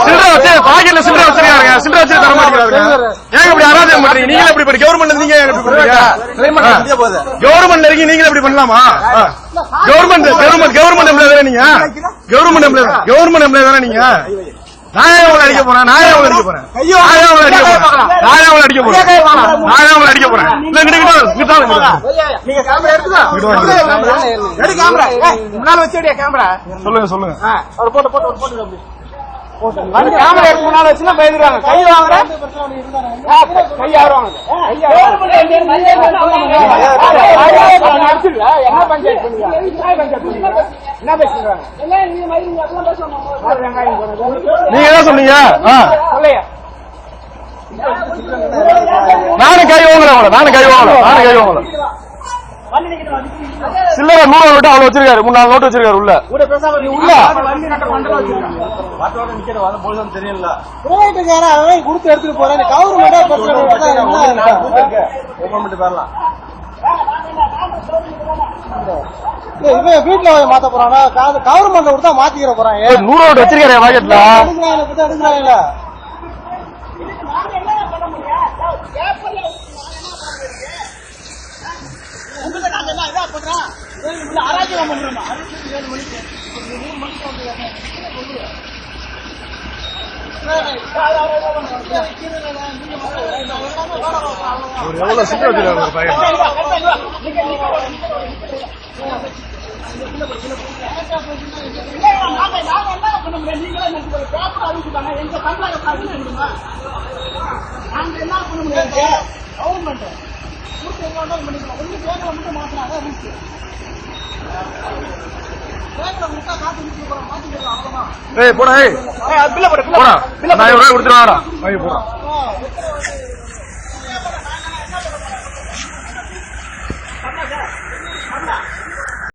சில்லறை வச்சு பாக்கெட்ல சில்லறை வச்சிருக்காங்க சில்லறை வச்சு தர மாட்டேங்கிறாங்க ஏங்க இப்படி அராஜகம் பண்றீங்க நீங்க எப்படி இப்படி கவர்மெண்ட்ல நீங்க ஏங்க இப்படி பண்றீங்க கவர்மெண்ட்ல இருக்கீங்க நீங்க இப்படி பண்ணலாமா கவர்மெண்ட் கவர்மெண்ட் கவர்மெண்ட் எம்ப்ளாய் தானே நீங்க கவர்மெண்ட் எம்ப்ளாய் கவர்மெண்ட் எம்ப்ளாய் தானே நீங்க நான் ஏன் உங்களை அடிக்க போறேன் நான் ஏன் உங்களை அடிக்க போறேன் நான் அடிக்க போறேன் நான் ஏன் உங்களை அடிக்க போறேன் இல்ல கிட்ட கிட்ட. நீங்க கேமரா எடுத்துக்கோ கேமரா முன்னால கேமரா சொல்லுங்க சொல்லுங்க ஒரு போட்டு போட்டு ஒரு போட்டு அப்படி வந்து கேமரா எடுத்து முன்னால வச்சுனா பயந்துருவாங்க கை வாங்குற கை- கை யாருவாங்க கை யாருவாங்க. அடிச்சிருக்கா? என்ன பஞ்சாயத்து பண்ணீங்க? என்ன பஞ்சாயத்து பண்ணீங்க? என்ன பேசுறாங்க வெங்காயம் போடுறது. நீங்க என்ன சொன்னீங்க. சொல்லையா நானும் கை வாங்கல உங்களை நானும் கை வாங்கல நானும் கை வாங்கல. சில்லறை நூறு நோட்டு அவ்வளவு வச்சிருக்காரு மூணு நாலு நோட்டு வச்சிருக்காரு உள்ள. உள்ள. அவன் கொடுத்து எடுத்துட்டு போறேன். கவர்மெண்டா இவன் வீட்டுல போய் மாத்த போறானா? கவர்மெண்ட் கொடுத்தா மாத்திக்கிற போறான் ஏய், நூறு நோட்டு வச்சிருக்காரு பாக்கெட்ல எடுக்கிறாங்க பத்தி எடுக்கிறாங்கல்ல ஒரு எவ்வளவு சில்லறை வச்சிருக்காரு ஒரு பாக்கெட் ஏய் போடா ஏய். போடா நான் ஒரு ரூபாய் கொடுத்துருவாடா வாங்கி போடா.